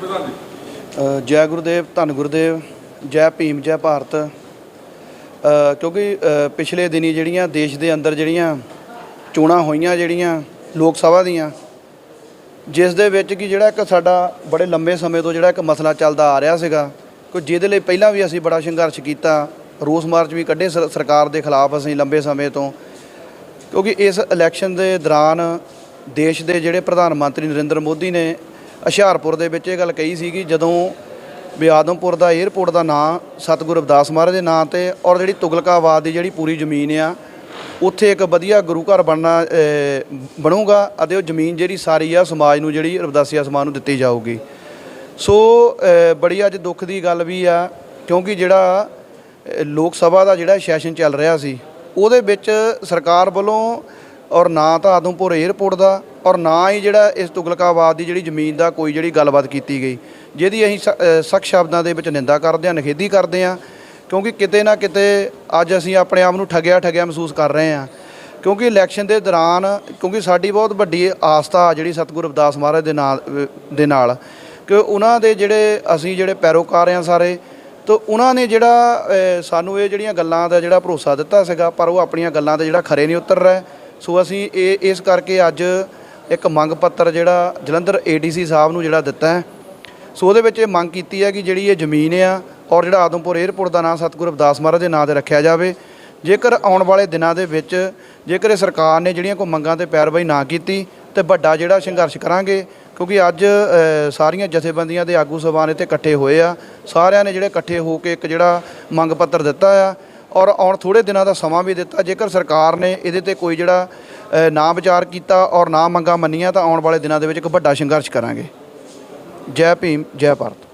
ਪ੍ਰਧਾਨ ਜੀ? ਅ, ਜੈ ਗੁਰਦੇਵ ਧੰਨ ਗੁਰਦੇਵ ਜੈ ਭੀਮ ਜੈ ਭਾਰਤ। ਅ, ਕਿਉਂਕਿ ਅ, ਪਿਛਲੇ ਦਿਨੀ ਜਿਹੜੀਆਂ ਦੇਸ਼ ਦੇ ਅੰਦਰ ਜਿਹੜੀਆਂ ਚੋਣਾਂ ਹੋਈਆਂ ਜਿਹੜੀਆਂ ਲੋਕ ਸਭਾ ਦੀਆਂ ਜਿਸ ਦੇ ਵਿੱਚ ਕਿ ਜਿਹੜਾ ਇੱਕ ਸਾਡਾ ਬੜੇ ਲੰਬੇ ਸਮੇਂ ਤੋਂ ਜਿਹੜਾ ਇੱਕ ਮਸਲਾ ਚੱਲਦਾ ਆ ਰਿਹਾ ਸੀਗਾ ਕਿ ਜਿਹਦੇ ਲਈ ਪਹਿਲਾਂ ਵੀ ਅਸੀਂ ਬੜਾ ਸੰਘਰਸ਼ ਕੀਤਾ ਰੋਸ ਮਾਰਚ ਵੀ ਕੱਢੇ ਸਰ- ਸਰਕਾਰ ਦੇ ਖਿਲਾਫ ਅਸੀਂ ਲੰਬੇ ਸਮੇਂ ਤੋਂ। ਕਿਉਂਕਿ ਇਸ ਇਲੈਕਸ਼ਨ ਦੇ ਦੌਰਾਨ ਦੇਸ਼ ਦੇ ਜਿਹੜੇ ਪ੍ਰਧਾਨ ਮੰਤਰੀ ਨਰਿੰਦਰ ਮੋਦੀ ਨੇ ਹੁਸ਼ਿਆਰਪੁਰ ਦੇ ਵਿੱਚ ਇਹ ਗੱਲ ਕਹੀ ਸੀਗੀ ਜਦੋਂ ਵੀ ਆਦਮਪੁਰ ਦਾ 에ਅਰਪੋਰਟ ਦਾ ਨਾਂ ਸਤਿਗੁਰੂ ਰਵਿਦਾਸ ਮਹਾਰਾਜ ਦੇ ਨਾਂ ਤੇ ਔਰ ਜਿਹੜੀ ਤੁਗਲਕਾਬਾਦ ਦੀ ਜਿਹੜੀ ਪੂਰੀ ਜ਼ਮੀਨ ਆ, ਉੱਥੇ ਇੱਕ ਵਧੀਆ ਗੁਰੂ ਘਰ ਬਣਨਾ ਬਣੂਗਾ ਅਤੇ ਉਹ ਜ਼ਮੀਨ ਜਿਹੜੀ ਸਾਰੀ ਆ ਸਮਾਜ ਨੂੰ ਜਿਹੜੀ ਰਵਿਦਾਸੀਆ ਸਮਾਜ ਨੂੰ ਦਿੱਤੀ ਜਾਊਗੀ। ਸੋ ਬੜੀ ਅੱਜ ਦੁੱਖ ਦੀ ਗੱਲ ਵੀ ਆ, ਕਿਉਂਕਿ ਜਿਹੜਾ ਲੋਕ ਸਭਾ ਦਾ ਜਿਹੜਾ ਸੈਸ਼ਨ ਚੱਲ ਰਿਹਾ ਸੀ, ਉਹਦੇ ਵਿੱਚ ਸਰਕਾਰ ਵੱਲੋਂ ਔਰ ਨਾ ਤਾਂ ਆਦਮਪੁਰ 에ਅਰਪੋਰਟ ਦਾ ਔਰ ਨਾ ਹੀ ਜਿਹੜਾ ਇਸ ਤੁਗਲਕਾਬਾਦ ਦੀ ਜਿਹੜੀ ਜ਼ਮੀਨ ਦਾ ਕੋਈ ਜਿਹੜੀ ਗੱਲਬਾਤ ਕੀਤੀ ਗਈ, ਜਿਹਦੀ ਅਸੀਂ ਸ- ਸਖਤ ਸ਼ਬਦਾਂ ਦੇ ਵਿੱਚ ਨਿੰਦਾ ਕਰਦੇ ਹਾਂ, ਨਿਖੇਧੀ ਕਰਦੇ ਹਾਂ, ਕਿਉਂਕਿ ਕਿਤੇ ਨਾ ਕਿਤੇ ਅੱਜ ਅਸੀਂ ਆਪਣੇ ਆਪ ਨੂੰ ਠੱਗਿਆ ਠੱਗਿਆ ਮਹਿਸੂਸ ਕਰ ਰਹੇ ਹਾਂ। ਕਿਉਂਕਿ ਇਲੈਕਸ਼ਨ ਦੇ ਦੌਰਾਨ, ਕਿਉਂਕਿ ਸਾਡੀ ਬਹੁਤ ਵੱਡੀ ਆਸਥਾ ਜਿਹੜੀ ਸਤਿਗੁਰੂ ਰਵਿਦਾਸ ਮਹਾਰਾਜ ਦੇ ਨਾਲ ਦੇ ਨਾਲ, ਕਿ ਉਹਨਾਂ ਦੇ ਜਿਹੜੇ ਅਸੀਂ ਜਿਹੜੇ ਪੈਰੋਕਾਰ ਆ ਸਾਰੇ, ਤਾਂ ਉਹਨਾਂ ਨੇ ਜਿਹੜਾ ਸਾਨੂੰ ਇਹ ਜਿਹੜੀਆਂ ਗੱਲਾਂ ਦਾ ਜਿਹੜਾ ਭਰੋਸਾ ਦਿੱਤਾ ਸੀਗਾ, ਪਰ ਉਹ ਆਪਣੀਆਂ ਗੱਲਾਂ ਤੇ ਜਿਹੜਾ ਖਰੇ ਨਹੀਂ ਉਤਰ ਰਿਹਾ। ਸੋ ਅਸੀਂ ਇਹ ਇਸ ਕਰਕੇ ਅੱਜ ਇੱਕ ਮੰਗ ਪੱਤਰ ਜਿਹੜਾ ਜਲੰਧਰ ਏਡੀਸੀ ਸਾਹਿਬ ਨੂੰ ਜਿਹੜਾ ਦਿੱਤਾ ਹੈ। ਸੋ ਉਹਦੇ ਵਿੱਚ ਇਹ ਮੰਗ ਕੀਤੀ ਹੈ ਕਿ ਜਿਹੜੀ ਇਹ ਜ਼ਮੀਨ ਆ ਔਰ ਜਿਹੜਾ ਆਦਮਪੁਰ 에ਅਰਪੋਰਟ ਦਾ ਨਾਮ ਸਤਿਗੁਰੂ ਰਵਿਦਾਸ ਮਹਾਰਾਜ ਦੇ ਨਾਂ ਤੇ ਰੱਖਿਆ ਜਾਵੇ, ਜੇਕਰ ਆਉਣ ਵਾਲੇ ਦਿਨਾਂ ਦੇ ਵਿੱਚ ਜੇਕਰ ਇਹ ਸਰਕਾਰ ਨੇ ਜਿਹੜੀਆਂ ਕੋਈ ਮੰਗਾਂ ਤੇ ਪੈਰਵਾਈ ਨਾ ਕੀਤੀ ਤੇ ਵੱਡਾ ਜਿਹੜਾ ਸੰਘਰਸ਼ ਕਰਾਂਗੇ, ਕਿਉਂਕਿ ਅੱਜ ਸਾਰੀਆਂ ਜਥੇਬੰਦੀਆਂ ਦੇ ਆਗੂ ਸਭਾ ਨੇ ਇੱਥੇ ਇਕੱਠੇ ਹੋਏ ਆ। ਸਾਰਿਆਂ ਨੇ ਜਿਹੜੇ ਇਕੱਠੇ ਹੋ ਕੇ ਇੱਕ ਜਿਹੜਾ ਮੰਗ ਪੱਤਰ ਦਿੱਤਾ ਆ ਔਰ ਆਉਣ ਥੋੜੇ ਦਿਨਾਂ ਦਾ ਸਮਾਂ ਵੀ ਦਿੱਤਾ। ਜੇਕਰ ਸਰਕਾਰ ਨੇ ਇਹਦੇ ਤੇ ਕੋਈ ਜਿਹੜਾ ਨਾ ਵਿਚਾਰ ਕੀਤਾ ਔਰ ਨਾ ਮੰਗਾਂ ਮੰਨੀਆਂ, ਤਾਂ ਆਉਣ ਵਾਲੇ ਦਿਨਾਂ ਦੇ ਵਿੱਚ ਇੱਕ ਵੱਡਾ ਸੰਘਰਸ਼ ਕਰਾਂਗੇ। ਜੈ ਭੀਮ, ਜੈ ਭਾਰਤ।